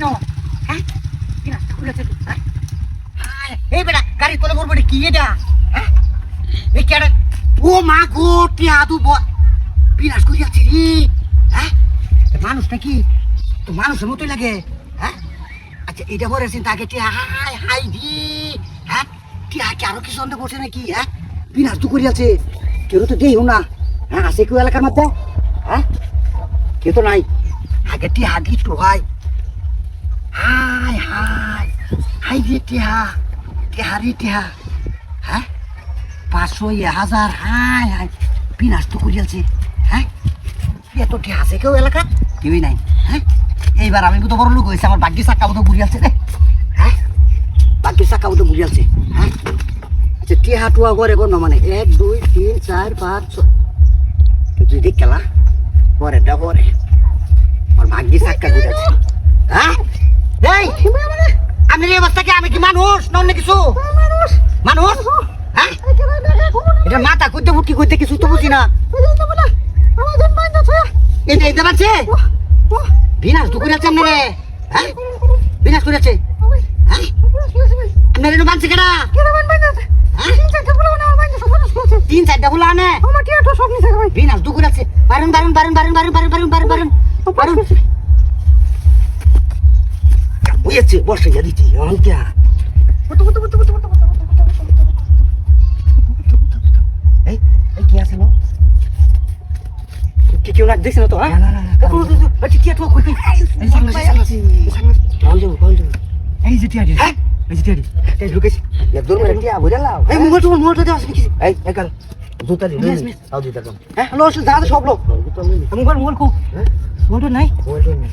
কেন? হ্যাঁ? এই হ্যাঁ? কি এটা? হ্যাঁ? এই কেন ও মা গো হ্যাঁ? আচ্ছা, টিয়াদু ভি হ্যাঁ? টিয়া কি আরও কিছু অন্ধ করছে নাকি? হ্যাঁ? বিনাশ তো করিয়াছে। কেউ তো দেইও না। হ্যাঁ আছে কেউ এলাকার মধ্যে? হ্যাঁ? কেউ তো নাই। আগে টিয়া হাগিস তো হয়। High high. হাই রে টিয়া টিয়া রে টিয়া হ্যাঁ? পাঁচশো হাজার, হাই হাই। বিনাশ তো করিয়াছে হ্যাঁ? এত টিয়া আছে কেউ এলাকা কেউই নাই। হ্যাঁ? এইবার আমি তো বড় লোক হয়েছে, আমার বাকি চাক্কা মতো ঘুরিয়াছে রে। হ্যাঁ? বাকি চাক্কা মতো ঘুরিয়াছে হ্যাঁ? আচ্ছা টিয়া টুয়া করে কোনো মানে এক, দুই, তিন, চার, পাঁচ, ছয়। তুই দেখ খেলা। পরে দা পরে আমার ভাগ্যি চাক্কা ঘুরিয়াছে হ্যাঁ? এই আমি রে অবস্থাকে আমি কি মানুষ? না অন্য কিছু? মানুষ? হ্যাঁ? এটা মাথা করতে ফুটকি করতে কিছু তো বুঝি না। এটা এটা পাচ্ছে বিনাশ তো হ্যাঁ? বিনাশ করেছে হ্যাঁ? আপনার এটা মানছে কেনা হ্যাঁ? তিন চারটা বলে আনে। বিনাশ করেছে বারণ বারণ বারণ বারণ বারণ বারণ বারণ বারণ বারণ। বারণ। বুঝেছে বসে যা দিচ্ছি অনেকটা এই এই কি আছে নো কি কেউ না দেখছ তো হ্যাঁ না না না আচ্ছা কি আতো কই এই সামনে সামনে কোন কোন যাও এই যে টিয়ারি হ্যাঁ এই যে টিয়ারি এই লুকেশ এক দূর মেরে টিয়া বুঝা লাও এই মোবাইল তো মোবাইল তো কি এই এই জুতা দি Yes, আও দিতা কম হ্যাঁ হ্যালো যা সব লোক মোবাইল মোবাইল কো হ্যাঁ মোবাইল নাই মোবাইল নাই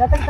Tatantanan